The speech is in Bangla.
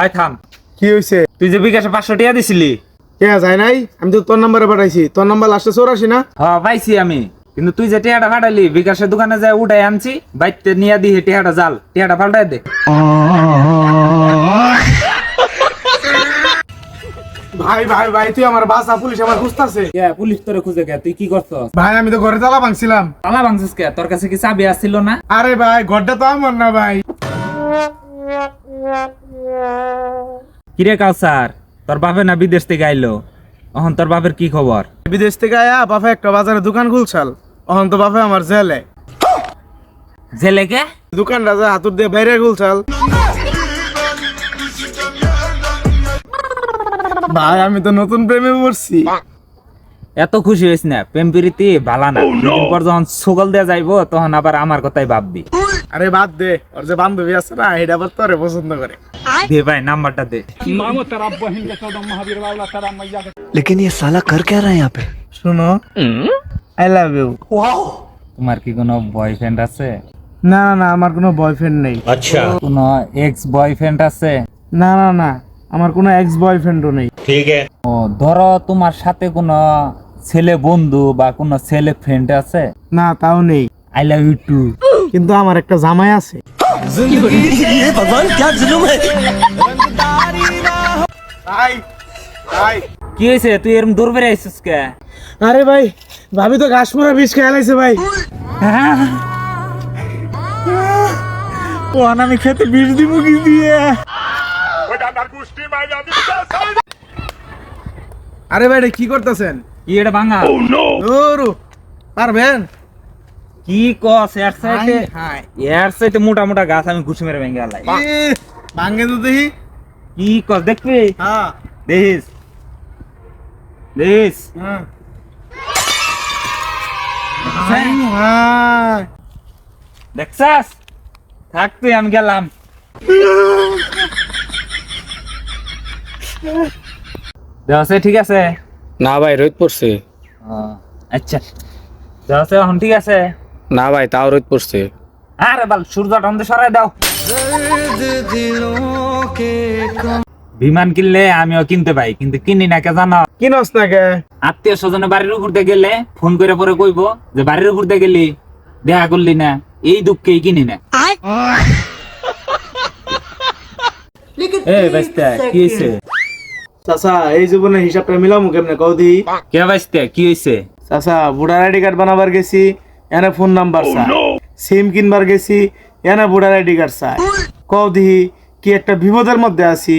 আয় থাম। কি হয়েছে তুই যে বিকাশে পাঁচশো টাকা দিছিলি। কে যায় নাই? আমি তো তোর নাম্বারে পাঠাইছি। তোর নাম্বার লাস্টে চৌরাশি না? হ পাইছি আমি। কিন্তু তুই যে টিয়াটা ফাটালি বিকাশের দোকানে যায় উঠাই আনছি বাইতে নিয়ে দিহি টিয়াটা জাল। টিয়াটা ফাল্টাই দে। ভাই ভাই ভাই তুই আমার বাসা পুলিশ আমার খুঁজতেছে। কে পুলিশ তোরে খুঁজে কে? তুই কি করছস? ভাই আমি তো ঘরে তালা ভাঙছিলাম। তালা ভাঙছিস কে? তোর কাছে কি চাবি আসছিল না? আরে ভাই ঘরটা তো আমার না ভাই। কিরে কাউসার তোর বাপে না বিদেশ থেকে আইলো? এখন তোর বাপের কি খবর? বিদেশ থেকে আয়া বাপে একটা বাজারে দোকান খুলছাল। অহন তো বাপে আমার জেলে। জেলে কে? দোকান যা হাতুর দিয়ে বাইরে খুলছাল। ভাই আমি তো নতুন প্রেমে পড়ছি। এত খুশি হইস না প্রেম প্রীতি ভালা না দুদিন পর যখন সকল দেয়া যাইবো তখন আবার আমার কথাই ভাববি আরে বাদ দে ওর যে বান্ধবী আছে না এটা আবার তোরে পছন্দ করে দে ভাই নাম্বারটা দে लेकिन ये साला कर क्या रहा है यहाँ पे শুনো আই লাভ ইউ তোমার কি কোনো বয়ফ্রেন্ড আছে না না না আমার কোনো বয়ফ্রেন্ড নেই কোনো এক্স বয়ফ্রেন্ড আছে না না না আমার কোনো এক্স বয়ফ্রেন্ডও নেই ও ধরো তোমার সাথে কোনো ছেলে বন্ধু বা কোনো ছেলে ফ্রেন্ড আছে? না তাও নেই। আই লাভ ইউ টু কিন্তু আমার একটা জামাই আছে। কি হয়েছে? তুই এরম দূর বেড়ে আইছিস কে? আরে ভাই ভাবি তো ঘাস মরা বিষ খেয়ে ভাই। ও আমি খেতে বিষ দিব কি দিয়ে? আরে ভাই কি করতেছেন? এটা ভাঙা। ওরু পারবেন? কি কস এর সাইডে এর সাইডে মোটা মোটা গাছ আমি ঘুষি মেরে ভেঙে আলাই ভাঙ্গে তো দেখি। কি কস দেখবি? হ্যাঁ। দেখিস? দেখিস? হ্যাঁ। দেখছাস? থাক তুই আমি গেলাম। দেওয়াছে ঠিক আছে। না ভাই রোদ পড়ছে। আচ্ছা। দেওয়াছে এখন ঠিক আছে? না ভাই তাও রোদ পড়ছে। আরে বাল সূর্যটা আমাদের সরাই দাও। বিমান কিনলে আমিও কিনতে পাই কিন্তু কিনি না কে জানো? কি নস না কে? আত্মীয় স্বজনের বাড়ির উপর দিয়ে গেলে ফোন করে পরে কইবো যে বাড়ির উপর দিয়ে গেলি দেখা করলি না এই দুঃখেই কিনি না। এই বাইস্তা কি হয়েছে চাচা এই জীবনে হিসাবটা মিলামু কেমনে? কৌদি কে বাইস্তা? কি হয়েছে চাচা ভোটার আইডি কার্ড বানাবার গেছি এনে ফোন নাম্বার চাই সিম কিনবার গেছি এনে ভোটার আইডি কার্ড চাই কও দিহি কি একটা বিপদের মধ্যে আছি।